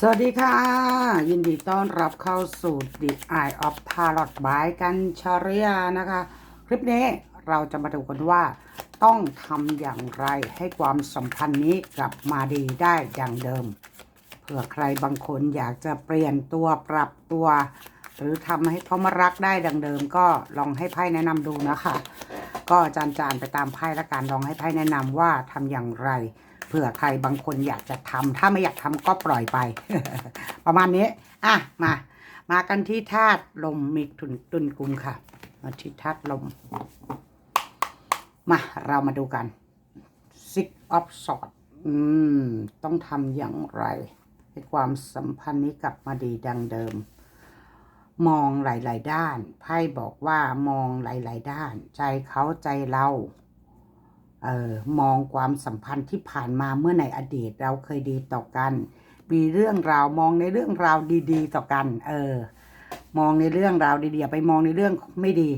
สวัสดีค่ะ ยินดีต้อนรับเข้าสู่ The Eye of Tarot by กันชาริยานะคะ คลิปนี้เราจะมาดูกันว่า ต้องทำอย่างไรให้ความสัมพันธ์นี้กลับมาดีได้อย่างเดิม เผื่อใครบางคนอยากจะเปลี่ยนตัวปรับตัว หรือทำให้เขามารักได้ดังเดิม ก็ลองให้ไพ่แนะนำดูนะคะ ก็จานจานไปตามไพ่และการลองให้ไพ่แนะนำว่าทำอย่างไร ผื่อใครบางคนอยากจะทำถ้าไม่อยากทำก็ปล่อยไป ประมาณนี้อะมา มากันที่ธาตุลมมีทุนตุนกุมค่ะ มาที่ธาตุลม มาเรามาดูกัน Six of s w o r d อืม ต้องทำอย่างไรให้ความสัมพันธ์นี้กลับมาดีดังเดิม มองหลาย ๆ ด้าน ไพ่บอกว่ามองหลาย ๆ ด้าน ใจเขาใจเรา ออมองความสัมพันธ์ที่ผ่านมาเมื่อในอดีตเราเคยดีต่อกัน มีเรื่องราวมองในเรื่องราวดีๆ ต่อกัน เออ มองในเรื่องราวดีๆอย่าไปมองในเรื่องไม่ดี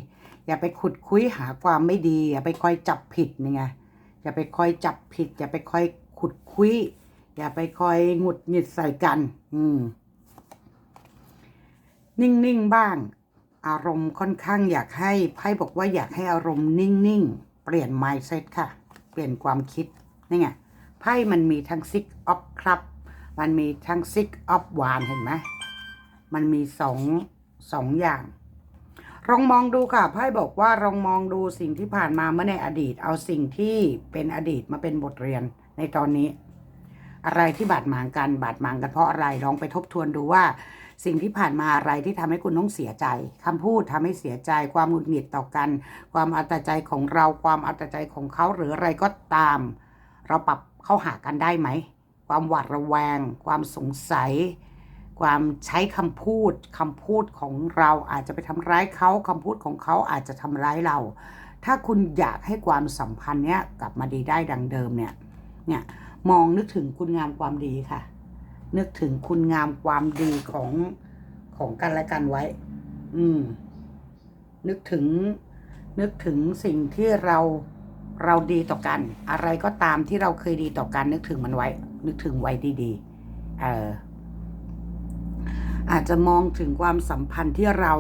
อย่าไปขุดคุยหาความไม่ดี อย่าไปคอยจับผิดนี่ไงอย่าไปคอยจับผิด อย่าไปคอยขุดคุย อย่าไปคอยหงุดหงิดใส่กัน อืม นิ่งๆบ้าง อารมณ์ค่อนข้างอยากให้ไพ่บอกว่าอยากให้อารมณ์นิ่งๆ เปลี่ยน mindset ค่ะ เปลี่ยนความคิด นี่ไง ไพ่มันมีทั้ง six of ครับมันมีทั้ง six of วานเห็นไหม มันมีสองสองอย่างลองมองดูค่ะไพ่บอกว่าลองมองดูสิ่งที่ผ่านมาเมื่อในอดีต เอาสิ่งที่เป็นอดีตมาเป็นบทเรียนในตอนนี้ อะไรที่บาดหมางกัน บาดหมางกันเพราะอะไรลองไปทบทวนดูว่า สิ่งที่ผ่านมาอะไรที่ทำให้คุณต้องเสียใจคำพูดทำให้เสียใจ ความหงุดหงิดต่อกัน ความเอาแต่ใจของเราความเอาแต่ใจของเขาหรืออะไรก็ตาม เราปรับเข้าหากันได้ไหม ความหวาดระแวง ความสงสัย ความใช้คำพูดคำพูดของเราอาจจะไปทำร้ายเขาคำพูดของเขาอาจจะทำร้ายเรา ถ้าคุณอยากให้ความสัมพันธ์เนี้ยกลับมาดีได้ดังเดิมเนี่ยเนี่ย มองนึกถึงคุณงามความดีค่ะ นึกถึงคุณงามความดีของของกันและกันไว้ อืม นึกถึง นึกถึงสิ่งที่เราเราดีต่อกัน อะไรก็ตามที่เราเคยดีต่อกัน นึกถึงมันไว้ นึกถึงไว้ดีๆเอออาจจะมองถึงความสัมพันธ์ที่เรา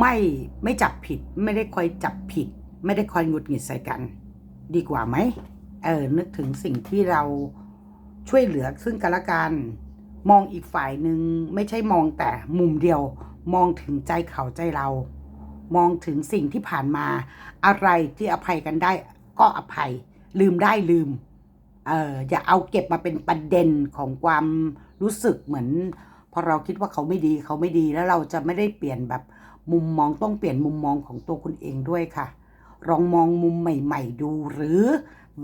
ไม่ไม่จับผิด ไม่ได้คอยจับผิด ไม่ได้คอยหงุดหงิดใส่กัน ดีกว่าไหม เออนึกถึงสิ่งที่เราช่วยเหลือซึ่งกันและกัน มองอีกฝ่ายหนึ่งไม่ใช่มองแต่มุมเดียว มองถึงใจเขาใจเรา มองถึงสิ่งที่ผ่านมา อะไรที่อภัยกันได้ก็อภัย ลืมได้ลืมเอออย่าเอาเก็บมาเป็นประเด็นของความรู้สึกเหมือน พอเราคิดว่าเขาไม่ดีเขาไม่ดีแล้วเราจะไม่ได้เปลี่ยนแบบมุมมองต้องเปลี่ยนมุมมองของตัวคุณเองด้วยค่ะลองมองมุมใหม่ ๆ ดูหรือ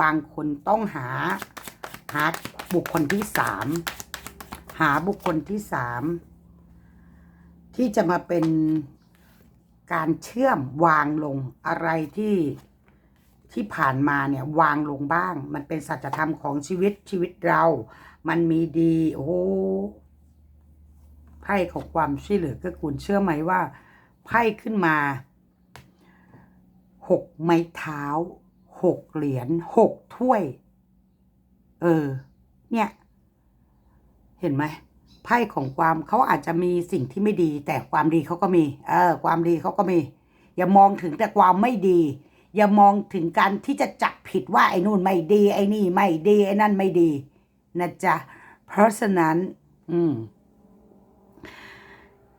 บางคนต้องหาหาบุคคลที่สามหาบุคคลที่สามที่จะมาเป็นการเชื่อมวางลงอะไรที่ที่ผ่านมาเนี่ยวางลงบ้าง มันเป็นสัจธรรมของชีวิตชีวิตเรา มันมีดีโอ้โหไพ่ของความช่วยเหลือก็คุณเชื่อไหมว่าไพ่ขึ้นมาหกไม้เท้า หกเหรียญหกถ้วย เออ เนี่ย เห็นไหมไพ่ของความเขาอาจจะมีสิ่งที่ไม่ดี แต่ความดีเขาก็มี เออ ความดีเขาก็มี อย่ามองถึงแต่ความไม่ดี อย่ามองถึงการที่จะจับผิดว่าไอ้นู่นไม่ดี ไอ้นี่ไม่ดีไอ้นั่นไม่ดีนะจ๊ะเพราะฉะนั้น อืม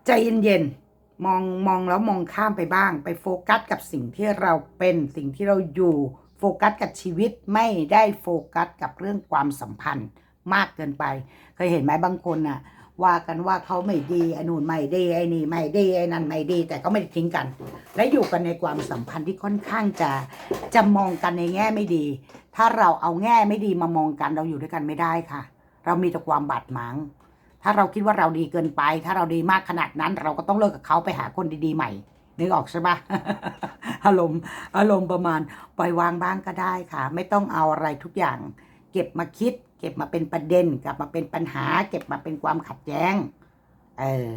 ใจเย็นๆมองมองแล้วมองข้ามไปบ้าง ไปโฟกัสกับสิ่งที่เราเป็นสิ่งที่เราอยู่ กัสกับชีวิตไม่ได้โฟกัสกับเรื่องความสัมพันธ์มากเกินไป เคยเห็นไหมบางคนน่ะ ว่ากันว่าเขาไม่ดีไอ้นู่นไม่ดีไอ้นี่ไม่ดีไอ้นั่นไม่ดี แต่ก็ไม่ได้ทิ้งกัน และอยู่กันในความสัมพันธ์ที่ค่อนข้างจะจะมองกันในแง่ไม่ดี ถ้าเราเอาแง่ไม่ดีมามองกันเราอยู่ด้วยกันไม่ได้ค่ะ เรามีแต่ความบาดหมางถ้าเราคิดว่าเราดีเกินไป ถ้าเราดีมากขนาดนั้น เราก็ต้องเลิกกับเขาไปหาคนดีๆใหม่ นึกออกใช่ปะอารมณ์อารมณ์ประมาณปล่อยวางบ้างก็ได้ค่ะ ไม่ต้องเอาอะไรทุกอย่าง เก็บมาคิด เก็บมาเป็นประเด็นกลับมาเป็นปัญหา เก็บมาเป็นความขัดแย้ง เออ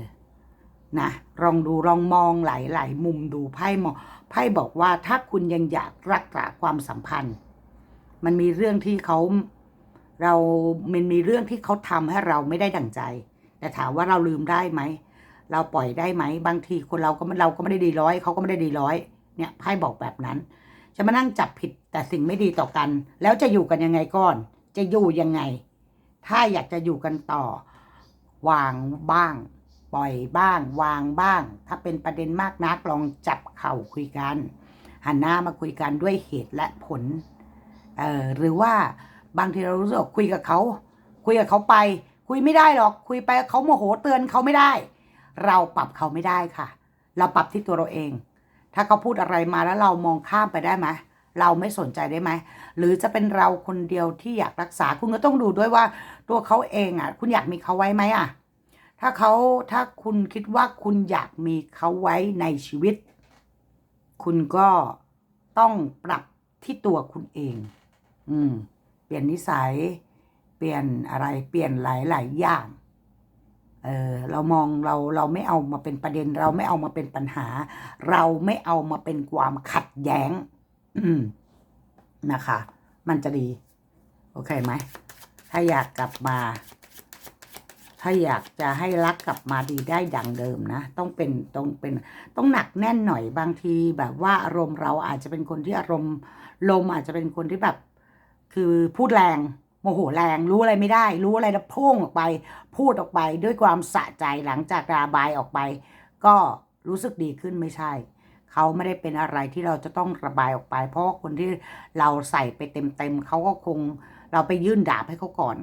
นะลองดูลองมองหลายๆมุมดูไพ่มองไพ่บอกว่าถ้าคุณยังอยากรักษาความสัมพันธ์ มันมีเรื่องที่เขาเรามันมีเรื่องที่เขาทำให้เราไม่ได้ดั่งใจ แต่ถามว่าเราลืมได้ไหม เราปล่อยได้ไหมบางทีคนเราก็เราก็ไม่ได้ดีร้อยเขาก็ไม่ได้ดีร้อยเนี่ยไพ่บอกแบบนั้นจะมานั่งจับผิดแต่สิ่งไม่ดีต่อกัน แล้วจะอยู่กันยังไงก่อน จะอยู่ยังไง ถ้าอยากจะอยู่กันต่อ วางบ้าง ปล่อยบ้าง วางบ้าง ถ้าเป็นประเด็นมากนักลองจับเข่าคุยกัน หันหน้ามาคุยกันด้วยเหตุและผลเอ่อหรือว่าบางทีเรารู้สึกคุยกับเขา คุยกับเขาไป คุยไม่ได้หรอก คุยไปเขาโมโหเตือนเขาไม่ได้ เราปรับเขาไม่ได้ค่ะ เราปรับที่ตัวเราเอง ถ้าเขาพูดอะไรมาแล้วเรามองข้ามไปได้ไหมเราไม่สนใจได้ไหม หรือจะเป็นเราคนเดียวที่อยากรักษา คุณก็ต้องดูด้วยว่าตัวเขาเองอะ คุณอยากมีเขาไว้ไหมอะ ถ้าเขาถ้าคุณคิดว่าคุณอยากมีเขาไว้ในชีวิต คุณก็ต้องปรับที่ตัวคุณเอง อืม เปลี่ยนนิสัย เปลี่ยนอะไร เปลี่ยนหลาย ๆ อย่าง เออเรามองเราเราไม่เอามาเป็นประเด็น เราไม่เอามาเป็นปัญหา เราไม่เอามาเป็นความขัดแย้งนะคะ มันจะดี โอเคไหมถ้าอยากกลับมา ถ้าอยากจะให้รักกลับมาดีได้ดังเดิมนะ ต้องเป็นต้องเป็น ต้องหนักแน่นหน่อยบางทีแบบว่าอารมณ์เราอาจจะเป็นคนที่อารมณ์ ลมอาจจะเป็นคนที่แบบ คือพูดแรง โมโหแรงรู้อะไรไม่ได้ รู้อะไรแล้วพุ่งออกไป พูดออกไปด้วยความสะใจหลังจากระบายออกไป ก็รู้สึกดีขึ้นไม่ใช่ เขาไม่ได้เป็นอะไรที่เราจะต้องระบายออกไป เพราะาคนที่เราใส่ไปเต็มๆเขาก็คงเราไปยื่นดาบให้เขาก่อน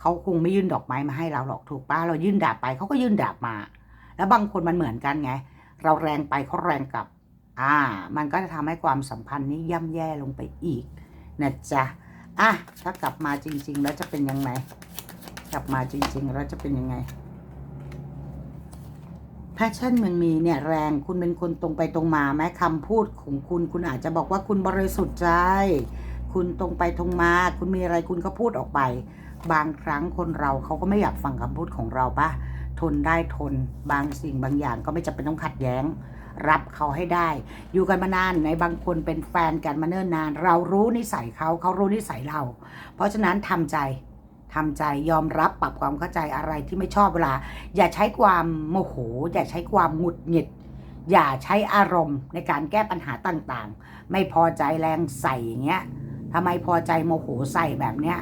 เขาคงไม่ยื่นดอกไม้มาให้เราหรอกถูกปะเรายื่นดาบไปเขาก็ยื่นดาบมา แล้วบางคนมันเหมือนกันไง เราแรงไปเขาแรงกลับ อ่า มันก็จะทำให้ความสัมพันธ์นี้ย่ำแย่ลงไปอีกนะจ๊ะ อะถ้ากลับมาจริง ๆ แล้วจะเป็นยังไงกลับมาจริง ๆ แล้วจะเป็นยังไงแพชชั่นมันมีเนี่ยแรงคุณเป็นคนตรงไปตรงมาแม้คำพูดของคุณ คุณอาจจะบอกว่าคุณบริสุทธิ์ใจ คุณตรงไปตรงมา คุณมีอะไรคุณก็พูดออกไป บางครั้งคนเราเขาก็ไม่อยากฟังคำพูดของเราปะทนได้ทนบางสิ่งบางอย่างก็ไม่จำเป็นต้องขัดแย้ง รับเขาให้ได้ อยู่กันมานานในบางคนเป็นแฟนกันมาเนิ่นนาน เรารู้นิสัยเขาเขารู้นิสัยเรา เพราะฉะนั้นทำใจทำใจยอมรับปรับความเข้าใจอะไรที่ไม่ชอบเวลา อย่าใช้ความโมโห อย่าใช้ความหงุดหงิด อย่าใช้อารมณ์ในการแก้ปัญหาต่างๆ ไม่พอใจแรงใส่อย่างเงี้ยทำไมพอใจโมโหใส่แบบเนี้ย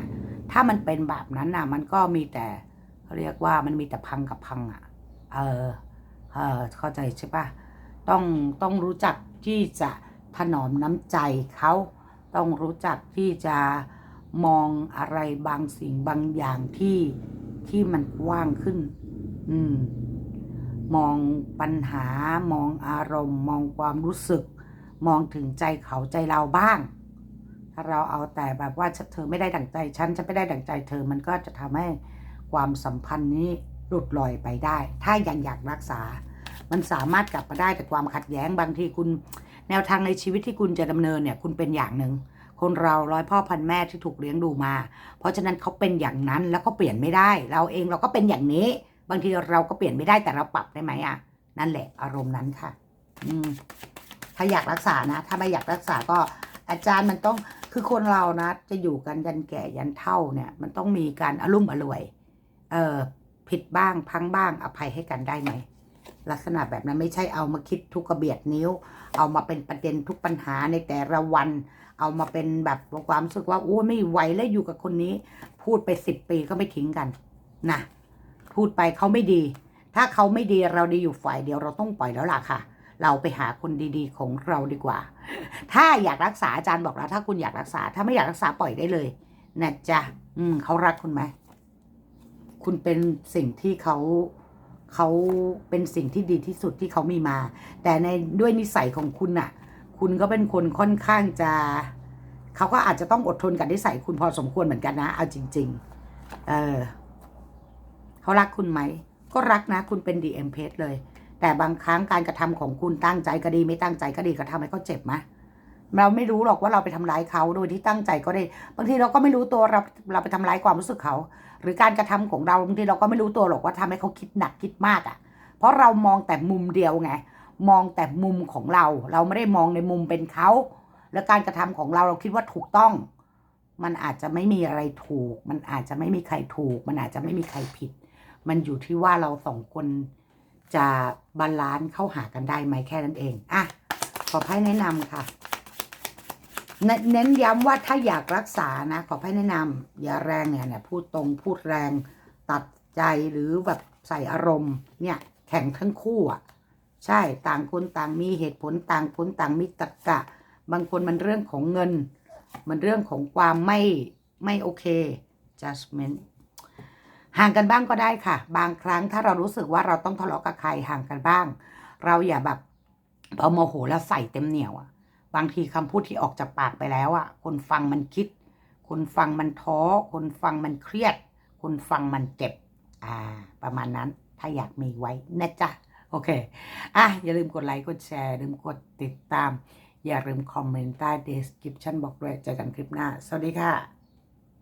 ถ้ามันเป็นแบบนั้นน่ะ มันก็มีแต่เขาเรียกว่ามันมีแต่พังกับพังอะ เออ เออเข้าใจใช่ปะ ต้องต้องรู้จักที่จะถนอมน้ำใจเขาต้องรู้จักที่จะมองอะไรบางสิ่งบางอย่างที่ที่มันกว้างขึ้น อืม มองปัญหามองอารมณ์ มองความรู้สึก มองถึงใจเขาใจเราบ้าง ถ้าเราเอาแต่แบบว่าเธอไม่ได้ดั่งใจฉันฉันไม่ได้ดั่งใจเธอมันก็จะทำให้ความสัมพันธ์นี้หลุดลอยไปได้ ถ้ายังอยากรักษา มันสามารถกลับมาได้แต่ความขัดแย้งบางทีคุณ แนวทางในชีวิตที่คุณจะดำเนินเนี่ย คุณเป็นอย่างหนึ่งคนเราร้อยพ่อพันแม่ที่ถูกเลี้ยงดูมา เพราะฉะนั้นเขาเป็นอย่างนั้นแล้วก็เปลี่ยนไม่ได้ เราเองเราก็เป็นอย่างนี้ บางทีเราก็เปลี่ยนไม่ได้แต่เราปรับได้ไหมอะ นั่นแหละอารมณ์นั้นค่ะ อืมถ้าอยากรักษานะ ถ้าไม่อยากรักษาก็อาจารย์มันต้องคือคนเรานะ จะอยู่กันยันแก่ยันเท่าเนี่ย มันต้องมีการอารมณ์อร่วย เอ่อผิดบ้างพังบ้างอภัยให้กันได้ไหม ลักษณะแบบนั้นไม่ใช่เอามาคิดทุกกระเบียดนิ้ว เอามาเป็นประเด็นทุกปัญหาในแต่ละวัน เอามาเป็นแบบความรู้สึกว่าโอ้ไม่ไหวแล้วอยู่กับคนนี้ พูดไปสิบปีก็ไม่ทิ้งกันนะพูดไปเขาไม่ดี ถ้าเขาไม่ดีเราดีอยู่ฝ่ายเดียวเราต้องปล่อยแล้วล่ะค่ะ เราไปหาคนดีๆ ของเราดีกว่า ถ้าอยากรักษาอาจารย์บอกแล้ว ถ้าคุณอยากรักษา ถ้าไม่อยากรักษาปล่อยได้เลยนะจ๊ะอืมเขารักคุณไหมคุณเป็นสิ่งที่เขา เขาเป็นสิ่งที่ดีที่สุดที่เขามีมา แต่ในด้วยนิสัยของคุณน่ะคุณก็เป็นคนค่อนข้างจะ เขาก็อาจจะต้องอดทนกับนิสัยคุณพอสมควรเหมือนกันนะ เอาจริง ๆ เออเขารักคุณไหม ก็รักนะ คุณเป็นดีเอ็มเพสเลย แต่บางครั้งการกระทำของคุณตั้งใจก็ดี ไม่ตั้งใจก็ดีก็ทำให้เขาเจ็บไหมเราไม่รู้หรอกว่าเราไปทำร้ายเขาโดยที่ตั้งใจก็ได้ บางทีเราก็ไม่รู้ตัวเราเราไปทำร้ายความรู้สึกเขา หรือการกระทำของเราบางทีเราก็ไม่รู้ตัวหรอกว่าทำให้เขาคิดหนักคิดมากอะ่ะ เพราะเรามองแต่มุมเดียวไง มองแต่มุมของเรา เราไม่ได้มองในมุมเป็นเขาและการกระทำของเราเราคิดว่าถูกต้อง มันอาจจะไม่มีอะไรถูก มันอาจจะไม่มีใครถูก มันอาจจะไม่มีใครผิด มันอยู่ที่ว่าเราสองคนจะบาลานซ์เข้าหากันได้ไหมแค่นั้นเองอะขอไพ่แนะนำค่ะ เน้นย้ำว่าถ้าอยากรักษานะขอไพ่แนะนำอย่าแรงเนี่ยเนี่ยพูดตรงพูดแรงตัดใจหรือแบบใส่อารมณ์ เนี่ยแข่งทั้งคู่อะใช่ต่างคนต่างมีเหตุผลต่างคนต่างมีตรรกะ บางคนมันเรื่องของเงิน มันเรื่องของความไม่ไม่โอเค judgment ห่างกันบ้างก็ได้ค่ะ บางครั้งถ้าเรารู้สึกว่าเราต้องทะเลาะกับใครห่างกันบ้าง เราอย่าแบบพอโมโหแล้วใส่เต็มเหนียวอะ บางทีคำพูดที่ออกจากปากไปแล้วอะ คนฟังมันคิด คนฟังมันท้อ คนฟังมันเครียด คนฟังมันเจ็บ อ่า ประมาณนั้น ถ้าอยากมีไว้นะจ๊ะ โอเค อะ อย่าลืมกดไลค์ กดแชร์ ลืมกดติดตาม อย่าลืมคอมเมนต์ใต้ description บอกด้วยเจอกันคลิปหน้า สวัสดีค่ะ